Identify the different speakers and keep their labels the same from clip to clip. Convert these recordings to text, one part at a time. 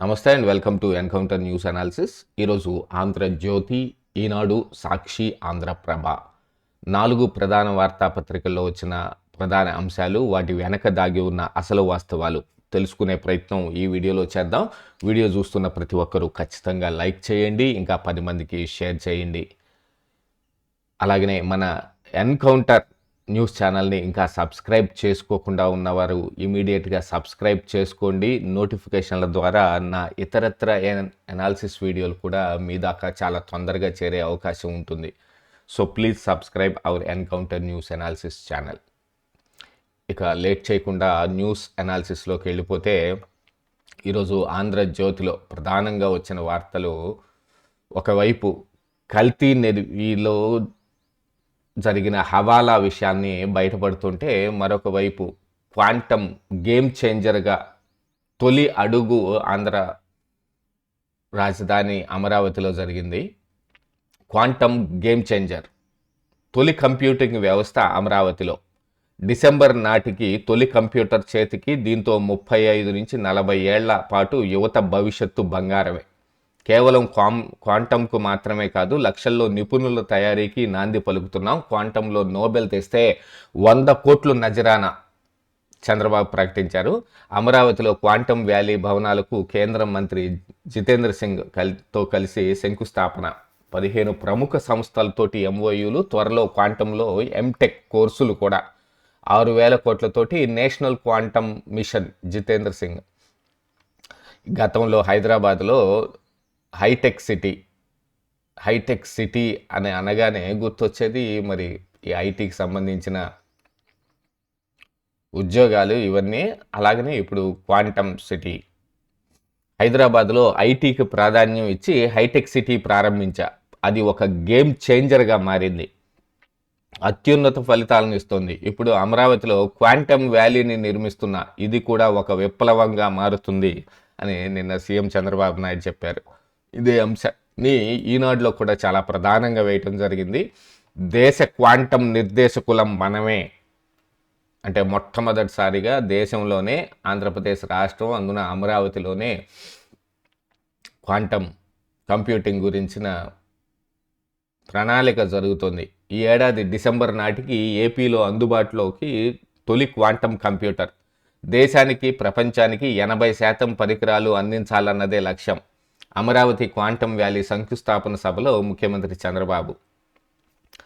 Speaker 1: నమస్తే and welcome to encounter news analysis. ఈరోజు ఆంధ్రజ్యోతి ఈనాడు సాక్షి ఆంధ్రప్రభ నాలుగు ప్రధాన వార్తాపత్రికల్లో వచ్చిన ప్రధాన అంశాలు వాటి వెనక దాగి ఉన్న అసలు వాస్తవాలు తెలుసుకునే ప్రయత్నం ఈ వీడియోలో చేద్దాం. వీడియో చూస్తున్న ప్రతి ఒక్కరూ ఖచ్చితంగా లైక్ చేయండి ఇంకా పది మందికి షేర్ చేయండి. అలాగనే మన ఎన్కౌంటర్ న్యూస్ ఛానల్ని ఇంకా సబ్స్క్రైబ్ చేసుకోకుండా ఉన్నవారు ఇమీడియట్గా సబ్స్క్రైబ్ చేసుకోండి. నోటిఫికేషన్ల ద్వారా నా ఇతరత్ర అనాలిసిస్ వీడియోలు కూడా మీ దాకా చాలా తొందరగా చేరే అవకాశం ఉంటుంది. So please subscribe our encounter news analysis channel. ఇక లేట్ చేయకుండా న్యూస్ అనాలిసిస్లోకి వెళ్ళిపోతే ఈరోజు ఆంధ్రజ్యోతిలో ప్రధానంగా వచ్చిన వార్తలు ఒకవైపు కల్తీ నెరివిలో జరిగిన హవాలా విషయాన్ని బయటపడుతుంటే మరొక వైపు క్వాంటమ్ గేమ్ చేంజర్గా తొలి అడుగు ఆంధ్ర రాజధాని అమరావతిలో జరిగింది. క్వాంటమ్ గేమ్ చేంజర్ తొలి కంప్యూటింగ్ వ్యవస్థ అమరావతిలో. డిసెంబర్ నాటికి తొలి కంప్యూటర్ చేతికి దీంతో ముప్పై ఐదు నుంచి నలభై ఏళ్ళ పాటు యువత భవిష్యత్తు బంగారమే. కేవలం క్వాం క్వాంటంకు మాత్రమే కాదు లక్షల్లో నిపుణుల తయారీకి నాంది పలుకుతున్నాం. క్వాంటంలో నోబెల్ తెస్తే వంద కోట్లు నజరానా చంద్రబాబు ప్రకటించారు. అమరావతిలో క్వాంటం వ్యాలీ భవనాలకు కేంద్ర మంత్రి జితేంద్ర సింగ్ కలితో కలిసి శంకుస్థాపన. పదిహేను ప్రముఖ సంస్థలతోటి ఎంఓయూలు త్వరలో క్వాంటంలో ఎంటెక్ కోర్సులు కూడా. ఆరు వేల కోట్లతోటి national quantum mission Jitendra Singh. గతంలో హైదరాబాద్లో హైటెక్ సిటీ. హైటెక్ సిటీ అని అనగానే గుర్తొచ్చేది మరి ఈ ఐటీకి సంబంధించిన ఉద్యోగాలు ఇవన్నీ. అలాగనే ఇప్పుడు క్వాంటమ్ సిటీ. హైదరాబాద్లో ఐటీకి ప్రాధాన్యం ఇచ్చి హైటెక్ సిటీ ప్రారంభించా. అది ఒక గేమ్ చేంజర్గా మారింది. అత్యున్నత ఫలితాలను ఇస్తుంది. ఇప్పుడు అమరావతిలో క్వాంటమ్ వ్యాలీని నిర్మిస్తున్న ఇది కూడా ఒక విప్లవంగా మారుతుంది అని నిన్న సీఎం చంద్రబాబు నాయుడు చెప్పారు. ఇదే అంశాన్ని ఈనాడులో కూడా చాలా ప్రధానంగా వేయటం జరిగింది. దేశ క్వాంటం నిర్దేశకులం మనమే. అంటే మొట్టమొదటిసారిగా దేశంలోనే ఆంధ్రప్రదేశ్ రాష్ట్రం అందున అమరావతిలోనే క్వాంటం కంప్యూటింగ్ గురించిన ప్రణాళిక జరుగుతుంది. ఈ ఏడాది డిసెంబర్ నాటికి ఏపీలో అందుబాటులోకి తొలి క్వాంటం కంప్యూటర్. దేశానికి ప్రపంచానికి ఎనభై శాతం పరికరాలు అందించాలన్నదే లక్ష్యం. అమరావతి క్వాంటమ్ వ్యాలీ శంకుస్థాపన సభలో ముఖ్యమంత్రి చంద్రబాబు.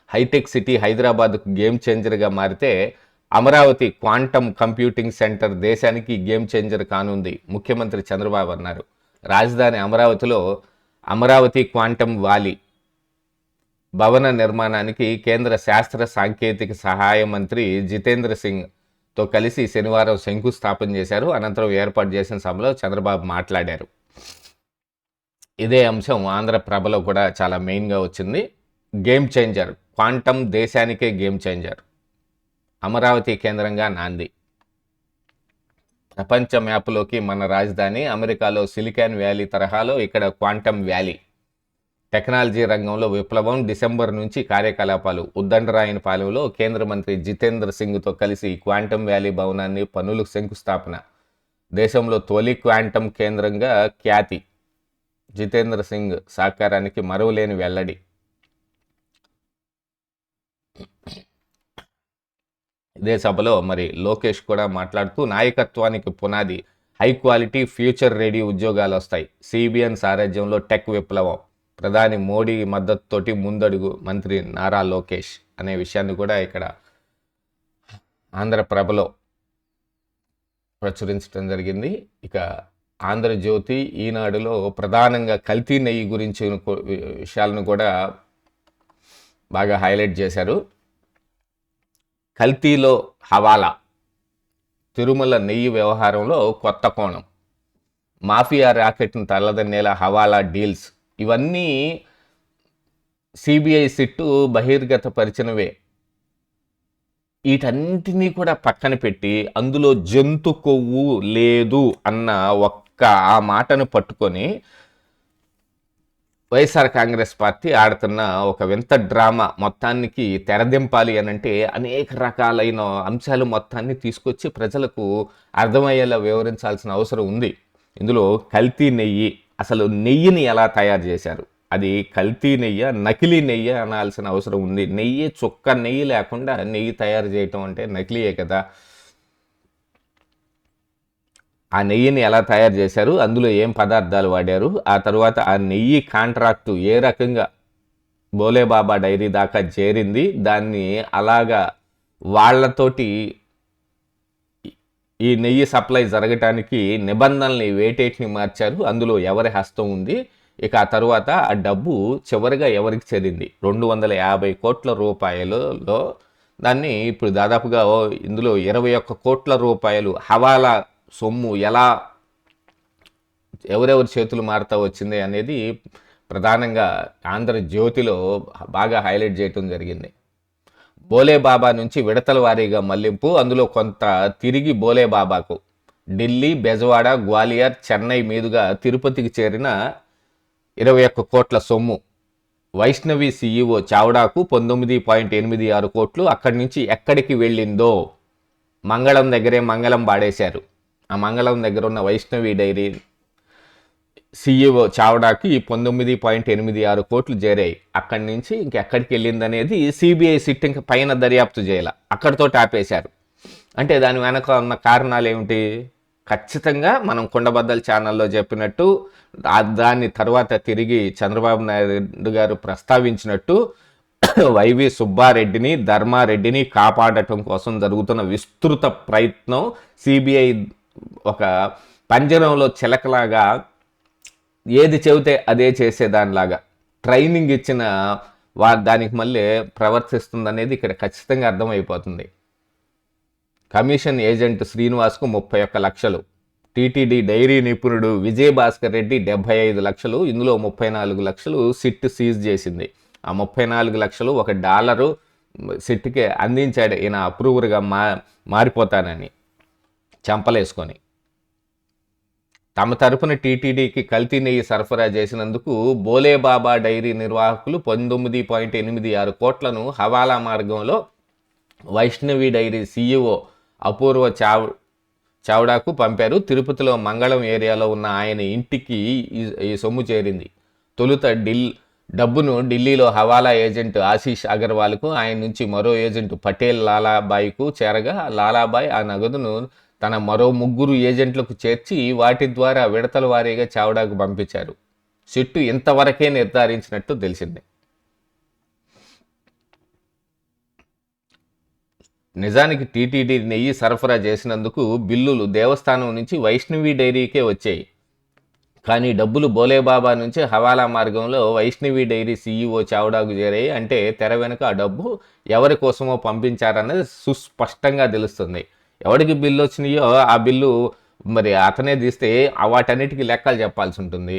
Speaker 1: హైటెక్ సిటీ హైదరాబాద్కు గేమ్ చేంజర్గా మారితే అమరావతి క్వాంటమ్ కంప్యూటింగ్ సెంటర్ దేశానికి గేమ్ చేంజర్ కానుంది ముఖ్యమంత్రి చంద్రబాబు అన్నారు. రాజధాని అమరావతిలో అమరావతి క్వాంటమ్ వాలీ భవన నిర్మాణానికి కేంద్ర శాస్త్ర సాంకేతిక సహాయ మంత్రి జితేంద్ర సింగ్తో కలిసి శనివారం శంకుస్థాపన చేశారు. అనంతరం ఏర్పాటు చేసిన సభలో చంద్రబాబు మాట్లాడారు. ఇదే అంశం ఆంధ్ర ప్రభలో కూడా చాలా మెయిన్గా వచ్చింది. గేమ్ చేంజర్ క్వాంటమ్ దేశానికే గేమ్ చేంజర్. అమరావతి కేంద్రంగా నాంది. ప్రపంచ మ్యాప్లోకి మన రాజధాని అమెరికాలో సిలికాన్ వ్యాలీ తరహాలో ఇక్కడ క్వాంటమ్ వ్యాలీ. టెక్నాలజీ రంగంలో విప్లవం డిసెంబర్ నుంచి కార్యకలాపాలు. ఉద్దండరాయనపాలెంలో కేంద్ర మంత్రి జితేంద్ర సింగ్తో కలిసి క్వాంటమ్ వ్యాలీ భవనాన్ని పనులకు శంకుస్థాపన. దేశంలో తొలి క్వాంటమ్ కేంద్రంగా ఖ్యాతి. జితేంద్ర సింగ్ సహకారానికి మరువలేని వెల్లడి. ఇదే సభలో మరి లోకేష్ కూడా మాట్లాడుతూ నాయకత్వానికి పునాది హై క్వాలిటీ ఫ్యూచర్ రెడీ ఉద్యోగాలు వస్తాయి. సిబిఎన్ సారథ్యంలో టెక్ విప్లవం ప్రధాని మోడీ మద్దతుతోటి ముందడుగు మంత్రి నారా లోకేష్ అనే విషయాన్ని కూడా ఇక్కడ ఆంధ్రప్రభలో ప్రచురించడం జరిగింది. ఇక ఆంధ్రజ్యోతి ఈనాడులో ప్రధానంగా కల్తీ నెయ్యి గురించి విషయాలను కూడా బాగా హైలైట్ చేశారు. కల్తీలో హవాలా తిరుమల నెయ్యి వ్యవహారంలో కొత్త కోణం. మాఫియా రాకెట్ను తల్లదన్నేలా హవాలా డీల్స్ ఇవన్నీ సిబిఐ సిట్టు బహిర్గతపరిచినవే. వీటన్నిటినీ కూడా పక్కన పెట్టి అందులో జంతు కొవ్వు లేదు అన్న ఒక్క ఆ మాటను పట్టుకొని వైఎస్ఆర్ కాంగ్రెస్ పార్టీ ఆడుతున్న ఒక వింత డ్రామా మొత్తానికి తెరదింపాలి అని అంటే అనేక రకాలైన అంశాలు మొత్తాన్ని తీసుకొచ్చి ప్రజలకు అర్థమయ్యేలా వివరించాల్సిన అవసరం ఉంది. ఇందులో కల్తీ నెయ్యి అసలు నెయ్యిని ఎలా తయారు చేశారు? అది కల్తీ నెయ్యి నకిలీ నెయ్యి అనాల్సిన అవసరం ఉంది. నెయ్యి చుక్క నెయ్యి లేకుండా నెయ్యి తయారు చేయటం అంటే నకిలీయే కదా. ఆ నెయ్యిని ఎలా తయారు చేశారు అందులో ఏం పదార్థాలు వాడారు ఆ తర్వాత ఆ నెయ్యి కాంట్రాక్టు ఏ రకంగా బోలేబాబా డైరీ దాకా చేరింది దాన్ని అలాగా వాళ్ళతోటి ఈ నెయ్యి సప్లై జరగటానికి నిబంధనల్ని వేటేటిని మార్చారు అందులో ఎవరి హస్తం ఉంది ఇక ఆ తర్వాత ఆ డబ్బు చివరిగా ఎవరికి చేరింది? రెండు వందల యాభై కోట్ల రూపాయలలో దాన్ని ఇప్పుడు దాదాపుగా ఇందులో ఇరవై ఒక్క కోట్ల రూపాయలు హవాలా సొమ్ము ఎలా ఎవరెవరి చేతులు మారుతా వచ్చింది అనేది ప్రధానంగా ఆంధ్రజ్యోతిలో బాగా హైలైట్ చేయటం జరిగింది. బోలే బాబా నుంచి విడతల వారీగా మళ్ళింపు అందులో కొంత తిరిగి బోలే బాబాకు. ఢిల్లీ బెజవాడ గ్వాలియర్ చెన్నై మీదుగా తిరుపతికి చేరిన ఇరవై ఒక్క కోట్ల సొమ్ము. వైష్ణవి సీఈఓ చావడాకు పంతొమ్మిది పాయింట్ ఎనిమిది ఆరు కోట్లు అక్కడి నుంచి ఎక్కడికి వెళ్ళిందో మంగళం దగ్గరే మంగళం పాడేశారు. ఆ మంగళం దగ్గర ఉన్న వైష్ణవి డైరీ సీఈఓ చావడాకి పంతొమ్మిది పాయింట్ ఎనిమిది ఆరు కోట్లు చేరాయి. అక్కడి నుంచి ఇంకెక్కడికి వెళ్ళిందనేది సిబిఐ సిట్టింగ్ పైన దర్యాప్తు చేయాల. అక్కడితో ఆపేశారు అంటే దాని వెనక ఉన్న కారణాలు ఏమిటి? ఖచ్చితంగా మనం కుండబద్దల ఛానల్లో చెప్పినట్టు దాన్ని తర్వాత తిరిగి చంద్రబాబు నాయుడు గారు ప్రస్తావించినట్టు వైవి సుబ్బారెడ్డిని ధర్మారెడ్డిని కాపాడటం కోసం జరుగుతున్న విస్తృత ప్రయత్నం సిబిఐ ఒక పంజరంలో చిలకలాగా ఏది చెబితే అదే చేసేదానిలాగా ట్రైనింగ్ ఇచ్చిన వా దానికి మళ్ళీ ప్రవర్తిస్తుంది అనేది ఇక్కడ ఖచ్చితంగా అర్థమైపోతుంది. కమిషన్ ఏజెంట్ శ్రీనివాస్కు ముప్పై ఒక్క లక్షలు టీటీడీ డైరీ నిపుణుడు విజయ్ భాస్కర్ రెడ్డి డెబ్బై ఐదు లక్షలు ఇందులో ముప్పై నాలుగు లక్షలు సిట్ సీజ్ చేసింది. ఆ ముప్పై నాలుగు లక్షలు ఒక డాలరు సిట్కి అందించాడు. ఈయన అప్రూవర్గా మా మారిపోతానని. చంపలేసుకొని. తమ తరపున టీటీడీకి కల్తీ నెయ్యి సరఫరా చేసినందుకు బోలేబాబా డైరీ నిర్వాహకులు పంతొమ్మిది పాయింట్ ఎనిమిది ఆరు కోట్లను హవాలా మార్గంలో వైష్ణవి డైరీ సీఈఓ అపూర్వ చావ్ చావడాకు పంపారు. తిరుపతిలో మంగళం ఏరియాలో ఉన్న ఆయన ఇంటికి ఈ ఈ సొమ్ము చేరింది. తొలుత ఢిల్ డబ్బును ఢిల్లీలో హవాలా ఏజెంట్ ఆశీష్ అగర్వాల్కు ఆయన నుంచి మరో ఏజెంట్ పటేల్ లాలాబాయ్కు చేరగా లాలాబాయ్ ఆ నగదును తన మరో ముగ్గురు ఏజెంట్లకు చేర్చి వాటి ద్వారా విడతల వారీగా చావడాకు పంపించారు. సిట్టు ఇంతవరకే నిర్ధారించినట్టు తెలిసింది. నిజానికి టీటీడీ నెయ్యి సరఫరా చేసినందుకు బిల్లులు దేవస్థానం నుంచి వైష్ణవి డైరీకే వచ్చాయి. కానీ డబ్బులు బోలేబాబా నుంచి హవాలా మార్గంలో వైష్ణవి డైరీ సీఈఓ చావడాకు చేరాయి అంటే తెర వెనుక ఆ డబ్బు ఎవరి కోసమో పంపించారన్నది సుస్పష్టంగా తెలుస్తుంది. ఎవరికి బిల్లు వచ్చినాయో ఆ బిల్లు మరి అతనే తీస్తే వాటన్నిటికీ లెక్కలు చెప్పాల్సి ఉంటుంది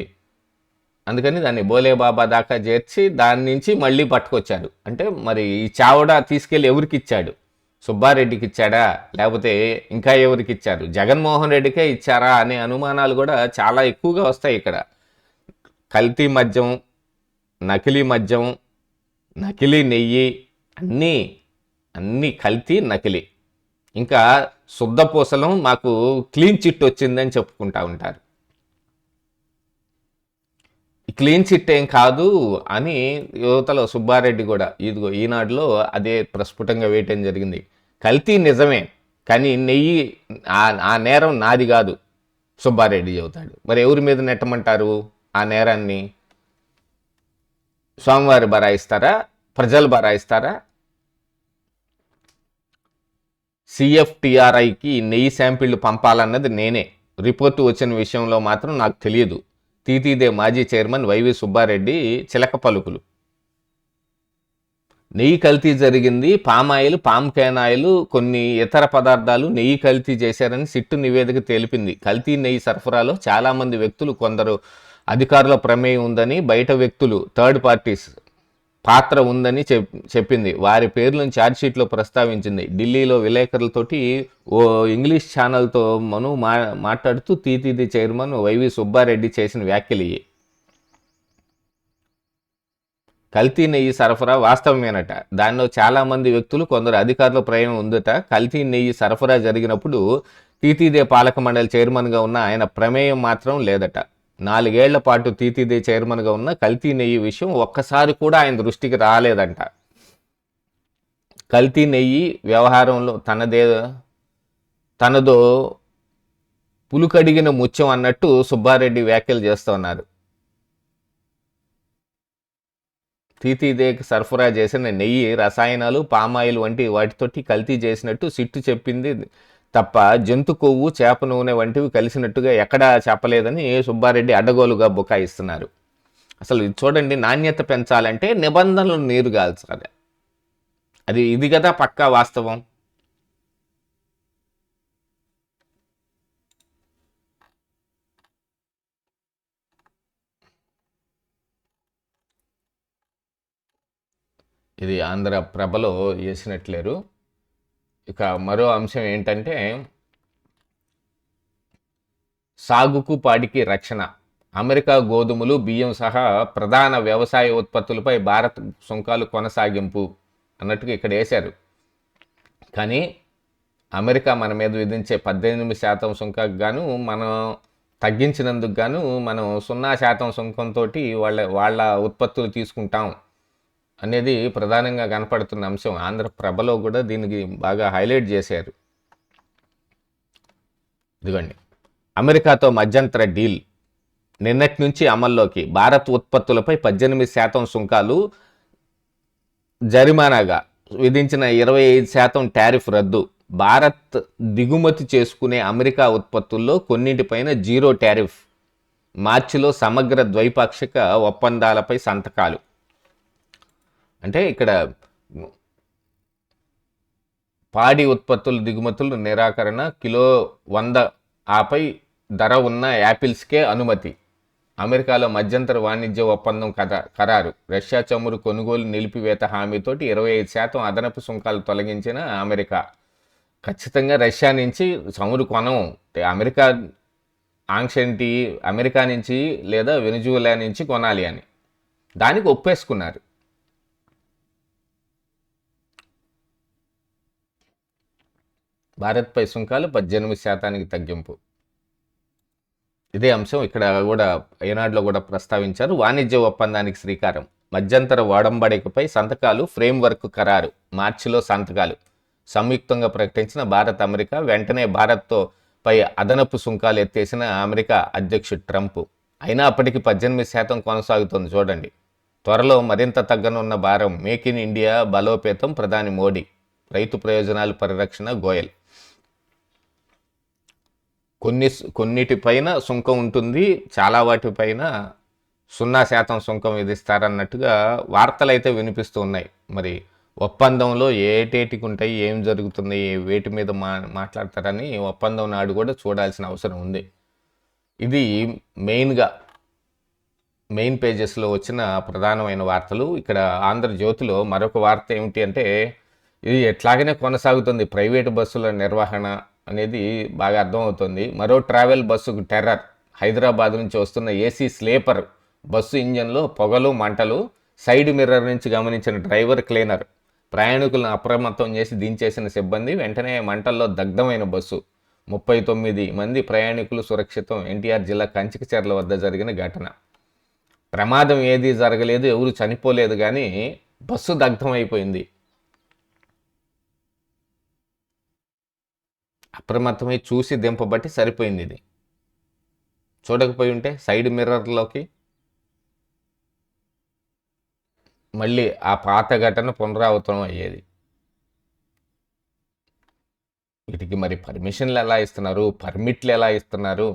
Speaker 1: అందుకని దాన్ని బోలేబాబా దాకా చేర్చి దాని నుంచి మళ్ళీ పట్టుకొచ్చారు అంటే మరి ఈ చావడా తీసుకెళ్ళి ఎవరికి ఇచ్చాడు సుబ్బారెడ్డికి ఇచ్చాడా లేకపోతే ఇంకా ఎవరికి ఇచ్చారు జగన్మోహన్ రెడ్డికే ఇచ్చారా అనే అనుమానాలు కూడా చాలా ఎక్కువగా వస్తాయి ఇక్కడ. కల్తీ మద్యం నకిలీ మద్యం నకిలీ నెయ్యి అన్నీ అన్నీ కల్తీ నకిలీ. ఇంకా శుద్ధ పూసలం మాకు క్లీన్ చిట్ వచ్చిందని చెప్పుకుంటా ఉంటారు. క్లీన్ చిట్ ఏం కాదు అని యువతలో సుబ్బారెడ్డి కూడా ఇదిగో ఈనాడులో అదే ప్రస్ఫుటంగా వేయటం జరిగింది. కల్తీ నిజమే కానీ నెయ్యి ఆ- ఆ నేరం నాది కాదు సుబ్బారెడ్డి చెబుతాడు. మరి ఎవరి మీద నెట్టమంటారు ఆ నేరాన్ని? స్వామివారి బరాయిస్తారా ప్రజలు బరాయిస్తారా సిఎఫ్టిఆర్ఐకి నెయ్యి శాంపిళ్ళు పంపాలన్నది నేనే. రిపోర్టు వచ్చిన విషయంలో మాత్రం నాకు తెలియదు. తీతీదే మాజీ చైర్మన్ వైవి సుబ్బారెడ్డి చిలక పలుకులు. నెయ్యి కల్తీ జరిగింది. పామాయిల్ పామ్ కేనాయిల్ కొన్ని ఇతర పదార్థాలు నెయ్యి కల్తీ చేశారని సిట్టు నివేదిక తెలిపింది. కల్తీ నెయ్యి సరఫరాలో చాలామంది వ్యక్తులు కొందరు అధికారుల ప్రమేయం ఉందని బయట వ్యక్తులు థర్డ్ పార్టీస్ పాత్ర ఉందని చెప్ చెప్పింది. వారి పేర్లను ఛార్జ్షీట్లో ప్రస్తావించింది. ఢిల్లీలో విలేకరులతోటి ఓ ఇంగ్లీష్ ఛానల్తో మను మా మాట్లాడుతూ తీతీది చైర్మన్ వైవి సుబ్బారెడ్డి చేసిన వ్యాఖ్యలు ఇవి. కల్తీ నెయ్యి సరఫరా వాస్తవమేనట. దానిలో చాలామంది వ్యక్తులు కొందరు అధికారుల ప్రయాణం ఉందట. కల్తీ నెయ్యి సరఫరా జరిగినప్పుడు తీతీదే పాలక మండలి చైర్మన్గా ఉన్న ఆయన ప్రమేయం మాత్రం లేదట. నాలుగేళ్ళ పాటు తీతీదే చైర్మన్గా ఉన్న కల్తీ నెయ్యి విషయం ఒక్కసారి కూడా ఆయన దృష్టికి రాలేదంట. కల్తీ నెయ్యి వ్యవహారంలో తనదే తనదో పులుకడిగిన ముత్యం అన్నట్టు సుబ్బారెడ్డి వ్యాఖ్యలు చేస్తున్నారు తీతీదేకి సరఫరా చేసిన నెయ్యి రసాయనాలు పామాయిల్ వంటి వాటితోటి కల్తీ చేసినట్టు సిట్టు చెప్పింది తప్ప జంతు కొవ్వు చేప నూనె వంటివి కలిసినట్టుగా ఎక్కడా చెప్పలేదని సుబ్బారెడ్డి అడ్డగోలుగా బుకాయిస్తున్నారు. అసలు ఇది చూడండి నాణ్యత పెంచాలంటే నిబంధనలు నీరు కాల్చాలి అది ఇది కదా పక్కా వాస్తవం. ఇది ఆంధ్ర ప్రభలో వేసినట్లేరు ఇక మరో అంశం ఏంటంటే సాగుకు పాడికి రక్షణ. అమెరికా గోధుమలు బియ్యం సహా ప్రధాన వ్యవసాయ ఉత్పత్తులపై భారత్ సుంకాలు కొనసాగింపు అన్నట్టుగా ఇక్కడ వేశారు కానీ అమెరికా మన మీద విధించే పద్దెనిమిది శాతం సుంకకు గాను మనం తగ్గించినందుకు గాను మనం సున్నా శాతం సుంకంతో వాళ్ళ వాళ్ళ ఉత్పత్తులు తీసుకుంటాం. అనేది ప్రధానంగా కనపడుతున్న అంశం. ఆంధ్రప్రభలో కూడా దీనికి బాగా హైలైట్ చేశారు. ఇదిగోండి. అమెరికాతో మధ్యంతర డీల్. నిన్నటి నుంచి అమల్లోకి. భారత్ ఉత్పత్తులపై పద్దెనిమిది శాతం సుంకాలు జరిమానాగా. విధించిన ఇరవై ఐదు శాతం టారిఫ్ రద్దు. భారత్ దిగుమతి చేసుకునే అమెరికా ఉత్పత్తుల్లో కొన్నింటిపైన జీరో టారిఫ్. మార్చిలో సమగ్ర ద్వైపాక్షిక ఒప్పందాలపై సంతకాలు. అంటే ఇక్కడ పాడి ఉత్పత్తుల దిగుమతులు నిరాకరణ కిలో వంద ఆపై ధర ఉన్న యాపిల్స్కే అనుమతి. అమెరికాలో మధ్యంతర వాణిజ్య ఒప్పందం కథ ఖరారు. రష్యా చమురు కొనుగోలు నిలిపివేత హామీతోటి ఇరవై ఐదు శాతం అదనపు సుంకాలు తొలగించిన అమెరికా. ఖచ్చితంగా రష్యా నుంచి చమురు కొనం అమెరికా ఆంక్ష ఏంటి అమెరికా నుంచి లేదా వెనుజువలా నుంచి కొనాలి అని. దానికి ఒప్పేసుకున్నారు. భారత్పై సుంకాలు పద్దెనిమిది శాతానికి తగ్గింపు. ఇదే అంశం ఇక్కడ కూడా ఏనాడులో కూడా ప్రస్తావించారు. వాణిజ్య ఒప్పందానికి శ్రీకారం. మధ్యంతర వాడంబడికపై సంతకాలు ఫ్రేమ్వర్క్ ఖరారు. మార్చిలో సంతకాలు. సంయుక్తంగా ప్రకటించిన భారత్ అమెరికా వెంటనే భారత్తో పై అదనపు సుంకాలు ఎత్తేసిన అమెరికా అధ్యక్షుడు ట్రంప్. అయినా అప్పటికి పద్దెనిమిది శాతం కొనసాగుతుంది చూడండి. త్వరలో మరింత తగ్గనున్న భారం మేక్ ఇన్ ఇండియా బలోపేతం ప్రధాని మోడీ. రైతు ప్రయోజనాలు పరిరక్షణ గోయల్. కొన్ని కొన్నిటిపైన సుంకం ఉంటుంది చాలా వాటిపైన సున్నా శాతం సుంకం విధిస్తారన్నట్టుగా వార్తలు అయితే వినిపిస్తూ ఉన్నాయి. మరి ఒప్పందంలో ఏటేటికి ఉంటాయి ఏం జరుగుతుంది వేటి మీద మా మాట్లాడతారని ఒప్పందం నాడు కూడా చూడాల్సిన అవసరం ఉంది. ఇది మెయిన్గా మెయిన్ పేజెస్లో వచ్చిన ప్రధానమైన వార్తలు. ఇక్కడ ఆంధ్రజ్యోతిలో మరొక వార్త ఏమిటి అంటే ఇది ఎట్లాగనే కొనసాగుతుంది. ప్రైవేటు బస్సుల నిర్వహణ అనేది బాగా అర్థమవుతుంది. మరో ట్రావెల్ బస్సుకు టెర్రర్ హైదరాబాద్ నుంచి వస్తున్న ఏసీ స్లీపర్ బస్సు ఇంజన్లో పొగలు మంటలు సైడ్ మిర్రర్ నుంచి గమనించిన డ్రైవర్ క్లీనర్ ప్రయాణికులను అప్రమత్తం చేసి దించేసిన సిబ్బంది వెంటనే మంటల్లో దగ్ధమైన బస్సు. ముప్పై తొమ్మిది మంది ప్రయాణికులు సురక్షితం. ఎన్టీఆర్ జిల్లా కంచికచర్ల వద్ద జరిగిన ఘటన. ప్రమాదం ఏది జరగలేదు ఎవరు చనిపోలేదు కానీ బస్సు దగ్ధమైపోయింది. అప్రమత్తమై చూసి దింపబట్టి సరిపోయింది ఇది. చూడకపోయి ఉంటే సైడ్ మిర్రర్లోకి మళ్ళీ ఆ పాత ఘటన పునరావృతం అయ్యేది. వీటికి మరి పర్మిషన్లు ఎలా ఇస్తున్నారు? పర్మిట్లు ఎలా ఇస్తున్నారు?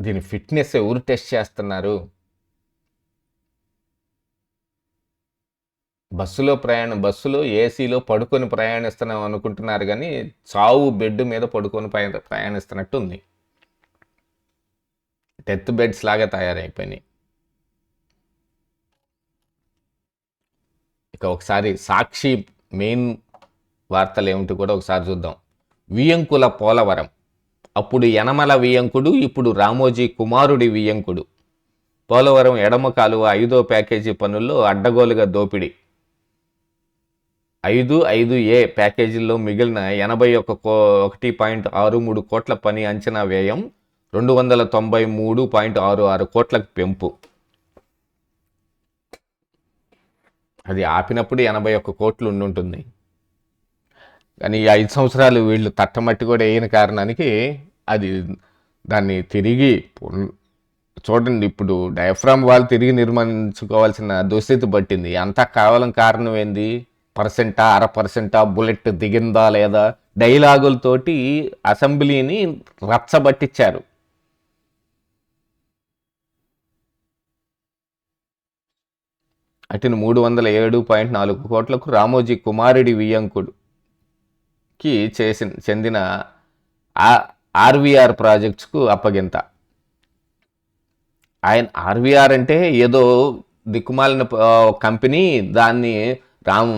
Speaker 1: దీని ఫిట్నెస్ ఎవరు టెస్ట్ చేస్తున్నారు? బస్సులో ప్రయాణం బస్సులో ఏసీలో పడుకొని ప్రయాణిస్తున్నాం అనుకుంటున్నారు కానీ చావు బెడ్ మీద పడుకొని ప్రయాణిస్తున్నట్టు ఉంది డెత్ బెడ్స్ లాగా తయారైపోయినాయి. ఇక ఒకసారి సాక్షి మెయిన్ వార్తలు ఏమిటి కూడా ఒకసారి చూద్దాం. వియంకుల పోలవరం. అప్పుడు యనమల వియంకుడు ఇప్పుడు రామోజీ కుమారుడి వియంకుడు. పోలవరం ఎడమ కాలువ ఐదో ప్యాకేజీ పనుల్లో అడ్డగోలుగా దోపిడీ. ఐదు ఐదు ఏ ప్యాకేజీల్లో మిగిలిన ఎనభై ఒక కో ఒకటి పాయింట్ ఆరు మూడు కోట్ల పని అంచనా వ్యయం రెండు వందల తొంభై మూడు పాయింట్ ఆరు ఆరు కోట్లకు పెంపు. అది ఆపినప్పుడు ఎనభై ఒక్క కోట్లు ఉండుంటుంది. కానీ ఈ ఐదు సంవత్సరాలు వీళ్ళు తట్టమట్టి కూడా వేయని కారణానికి అది దాన్ని తిరిగి చూడండి ఇప్పుడు డయాఫ్రామ్ వాళ్ళు తిరిగి నిర్మించుకోవాల్సిన దుస్థితి పట్టింది. అంతా కావాలని కారణం ఏంది? పర్సెంటా అర పర్సెంటా బుల్లెట్ దిగిందా లేదా డైలాగులతోటి అసెంబ్లీని రచ్చబట్టించారు అటును మూడు వందల ఏడు పాయింట్ నాలుగు కోట్లకు రామోజీ కుమారుడి వియ్యంకుడుకి చేసిన చెందిన ఆర్వీఆర్ ప్రాజెక్ట్స్కు అప్పగింత. ఆయన ఆర్వీఆర్ అంటే ఏదో దిక్కుమాలిన కంపెనీ దాన్ని రామ్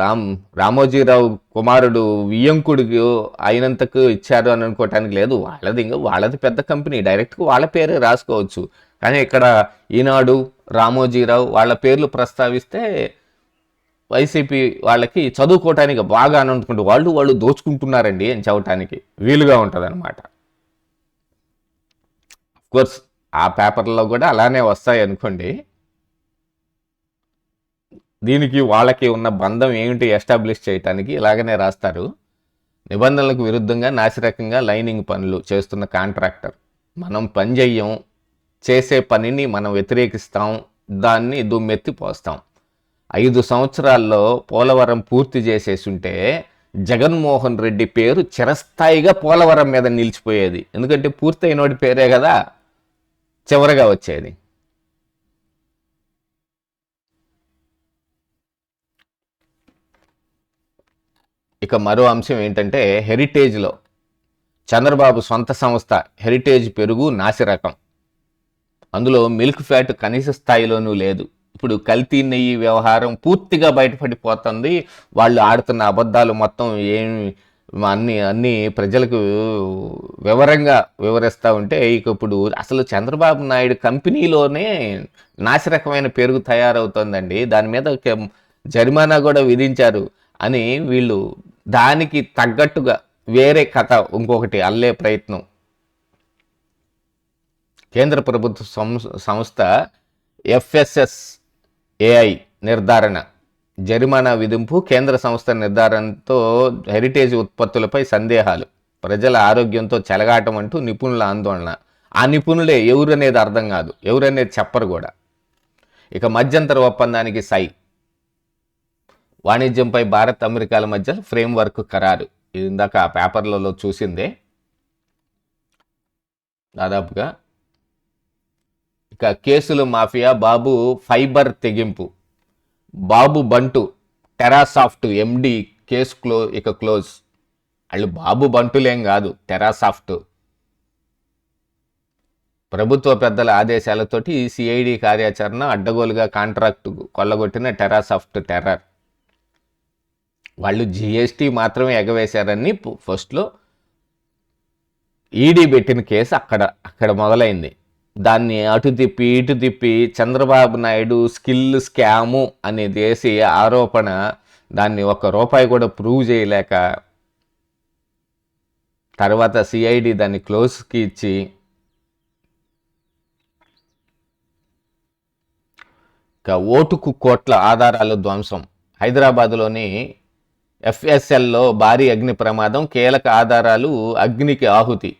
Speaker 1: రామ్ రామోజీరావు కుమారుడు వియ్యంకుడికి అయినంతకు ఇచ్చారు అని అనుకోవటానికి లేదు. వాళ్ళది ఇంకా వాళ్ళది పెద్ద కంపెనీ. డైరెక్ట్గా వాళ్ళ పేరే రాసుకోవచ్చు. కానీ ఇక్కడ ఈనాడు రామోజీరావు వాళ్ళ పేర్లు ప్రస్తావిస్తే వైసీపీ వాళ్ళకి చదువుకోవటానికి బాగా అని అనుకుంటూ వాళ్ళు వాళ్ళు దోచుకుంటున్నారండి అని చెప్పటానికి వీలుగా ఉంటుంది అనమాట కోర్స్ ఆ పేపర్లో కూడా అలానే వస్తాయి అనుకోండి దీనికి వాళ్ళకి ఉన్న బంధం ఏమిటి ఎస్టాబ్లిష్ చేయటానికి ఇలాగనే రాస్తారు. నిబంధనలకు విరుద్ధంగా నాసిరకంగా లైనింగ్ పనులు చేస్తున్న కాంట్రాక్టర్. మనం పని చెయ్యం చేసే పనిని మనం వ్యతిరేకిస్తాం దాన్ని దుమ్మెత్తి పోస్తాం ఐదు సంవత్సరాల్లో పోలవరం పూర్తి చేసేసి ఉంటే జగన్మోహన్ రెడ్డి పేరు చిరస్థాయిగా పోలవరం మీద నిలిచిపోయేది. ఎందుకంటే పూర్తయినోడి పేరే కదా చివరగా వచ్చేది. ఇక మరో అంశం ఏంటంటే హెరిటేజ్లో చంద్రబాబు సొంత సంస్థ హెరిటేజ్ పెరుగు నాసిరకం. అందులో మిల్క్ ఫ్యాట్ కనీస స్థాయిలోనూ లేదు. ఇప్పుడు కల్తీ నెయ్యి వ్యవహారం పూర్తిగా బయటపడిపోతుంది. వాళ్ళు ఆడుతున్న అబద్ధాలు మొత్తం ఏమి అన్ని అన్ని ప్రజలకు వివరంగా వివరిస్తూ ఉంటే ఇక ఇప్పుడు అసలు చంద్రబాబు నాయుడు కంపెనీలోనే నాసిరకమైన పెరుగు తయారవుతోందండి. దాని మీద ఒక జరిమానా కూడా విధించారు అని వీళ్ళు దానికి తగ్గట్టుగా వేరే కథ ఇంకొకటి అల్లే ప్రయత్నం. కేంద్ర ప్రభుత్వ సంస్- సంస్థ ఎఫ్ఎస్ఎస్ ఏఐ నిర్ధారణ జరిమానా విధింపు కేంద్ర సంస్థ నిర్ధారణతో హెరిటేజ్ ఉత్పత్తులపై సందేహాలు. ప్రజల ఆరోగ్యంతో చెలగాటం అంటూ నిపుణుల ఆందోళన. ఆ నిపుణులే ఎవరనేది అర్థం కాదు. ఎవరనేది చెప్పరు కూడా. ఇక మధ్యంతర ఒప్పందానికి సై. వాణిజ్యంపై భారత్ అమెరికాల మధ్య ఫ్రేమ్వర్క్ ఖరారు. ఇది ఇందాక ఆ పేపర్లలో చూసిందే. దాదాపుగా ఇక కేసులు మాఫియా బాబు ఫైబర్ తెగింపు. బాబు బంటు టెరాసాఫ్ట్ ఎండి కేసు క్లో ఇక క్లోజ్. వాళ్ళు బాబు బంటులేం కాదు టెరాసాఫ్ట్. ప్రభుత్వ పెద్దల ఆదేశాలతోటి సిఐడి కార్యాచరణ అడ్డగోలుగా కాంట్రాక్టు కొల్లగొట్టిన టెరాసాఫ్ట్ టెర్రర్. వాళ్ళు జిఎస్టీ మాత్రమే ఎగవేశారని ఫస్ట్లో ఈడీ పెట్టిన కేసు అక్కడ అక్కడ మొదలైంది. దాన్ని అటు తిప్పి ఇటు తిప్పి చంద్రబాబు నాయుడు స్కిల్ స్కాము అనే వేసి ఆరోపణ దాన్ని ఒక్క రూపాయి కూడా ప్రూవ్ చేయలేక తర్వాత సిఐడి దాన్ని క్లోజ్కి ఇచ్చి ఇక ఓటుకు కోట్ల ఆధారాలు ధ్వంసం. హైదరాబాద్లోని ఎఫ్ఎస్ఎల్లో భారీ అగ్ని ప్రమాదం కీలక ఆధారాలు అగ్నికి ఆహుతి.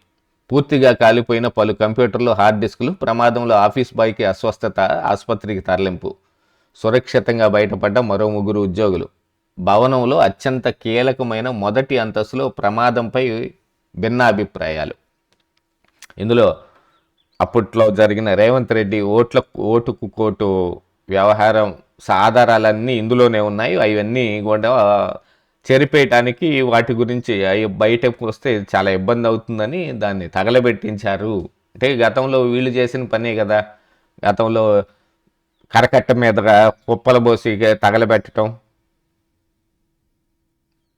Speaker 1: పూర్తిగా కాలిపోయిన పలు కంప్యూటర్లు హార్డ్ డిస్కులు ప్రమాదంలో ఆఫీస్ బాయ్కి అస్వస్థత ఆసుపత్రికి తరలింపు. సురక్షితంగా బయటపడ్డ మరో ముగ్గురు ఉద్యోగులు. భవనంలో అత్యంత కీలకమైన మొదటి అంతస్తులో ప్రమాదంపై భిన్నాభిప్రాయాలు. ఇందులో అప్పట్లో జరిగిన రేవంత్ రెడ్డి ఓట్ల ఓటుకు కోటు వ్యవహారం ఆధారాలన్నీ ఇందులోనే ఉన్నాయి. అవన్నీ కూడా చెరిపేయటానికి వాటి గురించి అవి బయటకు వస్తే చాలా ఇబ్బంది అవుతుందని దాన్ని తగలబెట్టించారు. అంటే గతంలో వీళ్ళు చేసిన పనే కదా. గతంలో కరకట్ట మీద కుప్పల పోసి తగలబెట్టడం.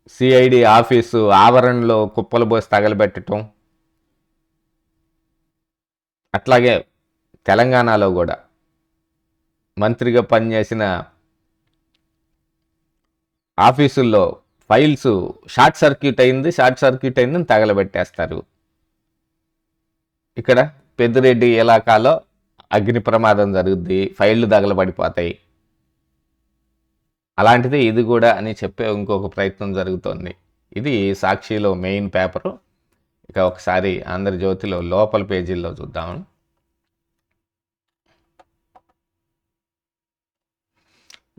Speaker 1: సిఐడి ఆఫీసు ఆవరణలో కుప్పలు పోసి తగలబెట్టడం. అట్లాగే తెలంగాణలో కూడా మంత్రిగా పనిచేసిన ఆఫీసుల్లో ఫైల్స్ షార్ట్ సర్క్యూట్ అయింది షార్ట్ సర్క్యూట్ అయిందని తగలబెట్టేస్తారు. ఇక్కడ పెద్దిరెడ్డి ఇలాకాలో అగ్ని ప్రమాదం జరుగుద్ది ఫైళ్ళు తగలబడిపోతాయి. అలాంటిది ఇది కూడా అని చెప్పే ఇంకొక ప్రయత్నం జరుగుతోంది. ఇది సాక్షిలో మెయిన్ పేపరు. ఇక ఒకసారి ఆంధ్రజ్యోతిలో లోపల పేజీల్లో చూద్దాం.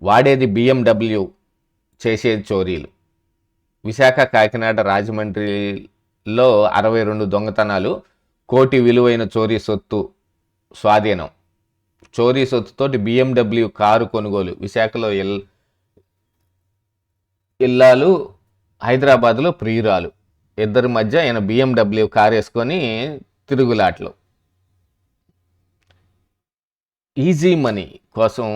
Speaker 1: వాడేది బిఎండబ్ల్యూ చేసేది చోరీలు. విశాఖ కాకినాడ రాజమండ్రిలో అరవై రెండు దొంగతనాలు కోటి విలువైన చోరీ సొత్తు స్వాధీనం. చోరీ సొత్తుతోటి బిఎండబ్ల్యూ కారు కొనుగోలు. విశాఖలో ఇల్ ఇల్లాలు హైదరాబాద్లో ప్రియురాలు. ఇద్దరి మధ్య ఆయన బిఎండబ్ల్యూ కారు వేసుకొని తిరుగులాట్లు. ఈజీ మనీ కోసం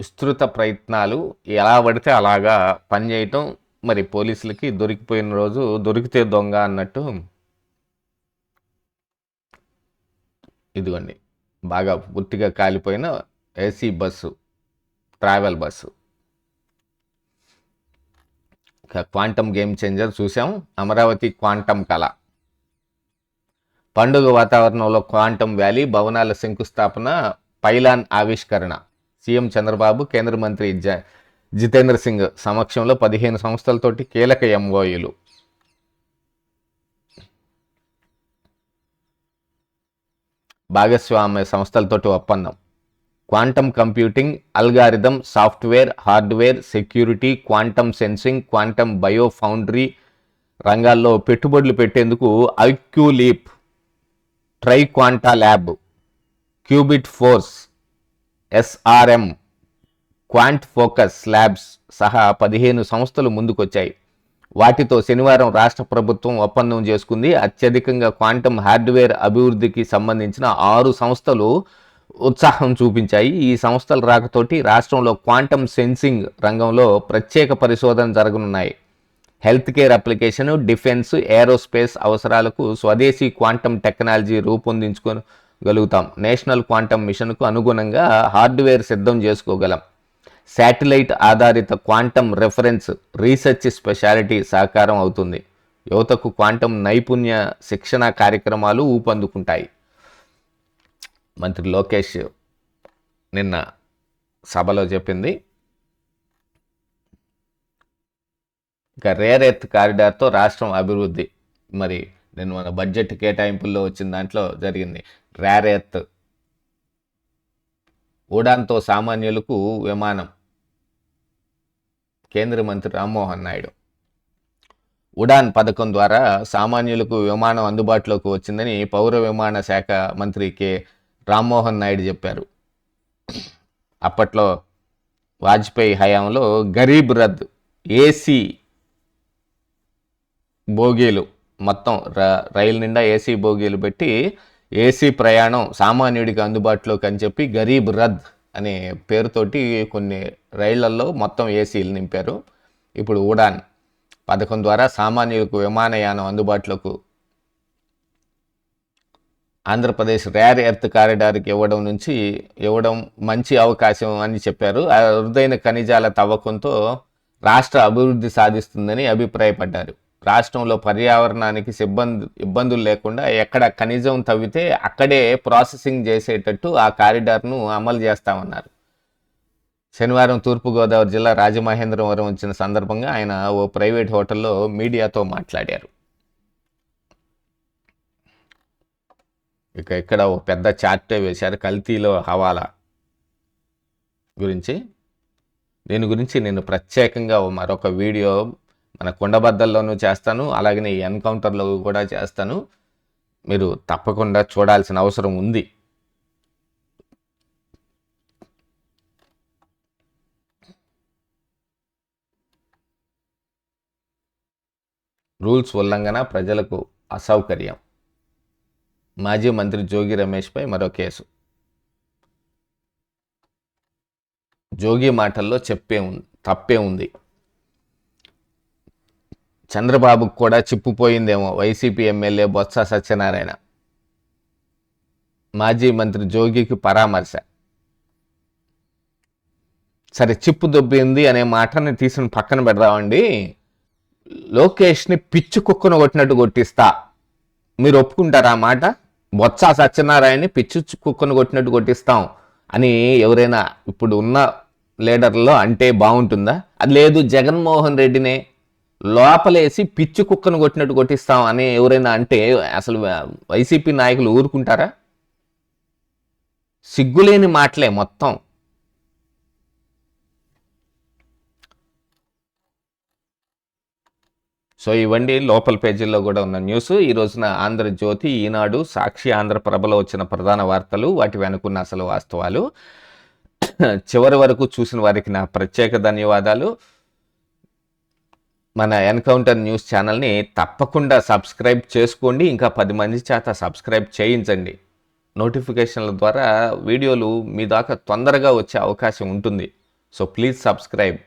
Speaker 1: విస్తృత ప్రయత్నాలు. ఎలా పడితే అలాగా పనిచేయటం మరి పోలీసులకి దొరికిపోయిన రోజు దొరికితే దొంగ అన్నట్టు ఇదిగోండి బాగా పూర్తిగా కాలిపోయిన AC bus travel bus. Quantum game changer చూసాం అమరావతి క్వాంటమ్ కళ. పండుగ వాతావరణంలో క్వాంటమ్ వ్యాలీ భవనాల శంకుస్థాపన పైలాన్ ఆవిష్కరణ. సీఎం చంద్రబాబు కేంద్ర మంత్రి జ జితేంద్ర సింగ్ సమక్షంలో పదిహేను సంస్థలతోటి కీలక ఎంఓయూలు. భాగస్వామ్య సంస్థలతోటి ఒప్పందం. Quantum computing algorithm software hardware security quantum sensing quantum bio foundry రంగాల్లో పెట్టుబడులు పెట్టేందుకు IQLeap tri quanta lab qubit force SRM quant focus labs సహా పదిహేను సంస్థలు ముందుకొచ్చాయి. వాటితో శనివారం రాష్ట్ర ప్రభుత్వం ఒప్పందం చేసుకుంది. అత్యధికంగా క్వాంటమ్ హార్డ్వేర్ అభివృద్ధికి సంబంధించిన ఆరు సంస్థలు ఉత్సాహం చూపించాయి. ఈ సంస్థల రాకతోటి రాష్ట్రంలో క్వాంటమ్ సెన్సింగ్ రంగంలో ప్రత్యేక పరిశోధన జరగనున్నాయి. Health care application defence aerospace అవసరాలకు స్వదేశీ క్వాంటమ్ టెక్నాలజీ రూపొందించుకోగలుగుతాం. నేషనల్ క్వాంటమ్ మిషన్కు అనుగుణంగా హార్డ్వేర్ సిద్ధం చేసుకోగలం. శాటిలైట్ ఆధారిత క్వాంటమ్ రెఫరెన్స్ రీసెర్చ్ స్పెషాలిటీ సహకారం అవుతుంది. యువతకు క్వాంటం నైపుణ్య శిక్షణ కార్యక్రమాలు ఊపందుకుంటాయి. మంత్రి లోకేష్ నిన్న సభలో చెప్పింది. ఇక రేర్ ఎర్త్ కారిడార్తో రాష్ట్రం అభివృద్ధి. మరి నేను మన బడ్జెట్ కేటాయింపుల్లో వచ్చిన దాంట్లో జరిగింది. రేర్ ఎర్త్ ఉడాన్తో సామాన్యులకు విమానం. కేంద్ర మంత్రి రామ్మోహన్ నాయుడు. ఉడాన్ పథకం ద్వారా సామాన్యులకు విమానం అందుబాటులోకి వచ్చిందని పౌర విమాన శాఖ మంత్రి కె. రామ్మోహన్ నాయుడు చెప్పారు. అప్పట్లో వాజ్పేయి హయాంలో గరీబ్ రథ్ ఏసీ బోగీలు మొత్తం ర- రైలు నిండా ఏసీ బోగీలు పెట్టి ఏసీ ప్రయాణం సామాన్యుడికి అందుబాటులోకి అని చెప్పి గరీబ్ రథ్ అనే పేరుతోటి కొన్ని రైళ్ళలో మొత్తం ఏసీలు నింపారు. ఇప్పుడు ఉడాన్ పథకం ద్వారా సామాన్యులకు విమానయానం అందుబాటులోకి ఆంధ్రప్రదేశ్ రేర్ ఎర్త్ కారిడార్కి ఇవ్వడం నుంచి ఇవ్వడం మంచి అవకాశం అని చెప్పారు. ఆ అరుదైన ఖనిజాల తవ్వకంతో రాష్ట్ర అభివృద్ధి సాధిస్తుందని అభిప్రాయపడ్డారు. రాష్ట్రంలో పర్యావరణానికి సిబ్బంది ఇబ్బందులు లేకుండా ఎక్కడ ఖనిజం తవ్వితే అక్కడే ప్రాసెసింగ్ చేసేటట్టు ఆ కారిడార్ను అమలు చేస్తామన్నారు. శనివారం తూర్పుగోదావరి జిల్లా రాజమహేంద్రవరం వచ్చిన సందర్భంగా ఆయన ఓ ప్రైవేట్ హోటల్లో మీడియాతో మాట్లాడారు. ఇక ఇక్కడ ఓ పెద్ద చార్టే వేశారు కల్తీలో హవాలా గురించి. దీని గురించి నేను ప్రత్యేకంగా మరొక వీడియో మన కొండబద్దల్లోనూ చేస్తాను అలాగనే ఈ ఎన్కౌంటర్లో కూడా చేస్తాను. మీరు తప్పకుండా చూడాల్సిన అవసరం ఉంది. రూల్స్ ఉల్లంఘన ప్రజలకు అసౌకర్యం. మాజీ మంత్రి జోగి రమేష్పై మరో కేసు. జోగి మాటల్లో చెప్పే ఉంది తప్పే ఉంది. చంద్రబాబుకు కూడా చిప్పుపోయిందేమో వైసీపీ ఎమ్మెల్యే బొత్స సత్యనారాయణ. మాజీ మంత్రి జోగికి పరామర్శ. సరే చిప్పు దొబ్బింది అనే మాటని తీసుకుని పక్కన పెడదామండి. లోకేష్ని పిచ్చి కుక్కను కొట్టినట్టు కొట్టిస్తా. మీరు ఒప్పుకుంటారా ఆ మాట? బొత్స సత్యనారాయణని పిచ్చి కుక్కను కొట్టినట్టు కొట్టిస్తాం అని ఎవరైనా ఇప్పుడు ఉన్న లీడర్లో అంటే బాగుంటుందా? అది లేదు జగన్మోహన్ రెడ్డినే లోపలేసి పిచ్చి కుక్కను కొట్టినట్టు కొట్టిస్తాం అని ఎవరైనా అంటే అసలు వైసీపీ నాయకులు ఊరుకుంటారా? సిగ్గులేని మాటలే మొత్తం. సో ఇవ్వండి లోపల పేజీల్లో కూడా ఉన్న న్యూస్. ఈ రోజున ఆంధ్రజ్యోతి ఈనాడు సాక్షి ఆంధ్రప్రభలో వచ్చిన ప్రధాన వార్తలు వాటి వెనుకున్న అసలు వాస్తవాలు. చివరి వరకు చూసిన వారికి నా ప్రత్యేక ధన్యవాదాలు. మన ఎన్కౌంటర్ న్యూస్ ఛానల్ని తప్పకుండా సబ్స్క్రైబ్ చేసుకోండి ఇంకా పది మంది చేత సబ్స్క్రైబ్ చేయించండి. నోటిఫికేషన్ల ద్వారా వీడియోలు మీ దాకా తొందరగా వచ్చే అవకాశం ఉంటుంది. So please subscribe.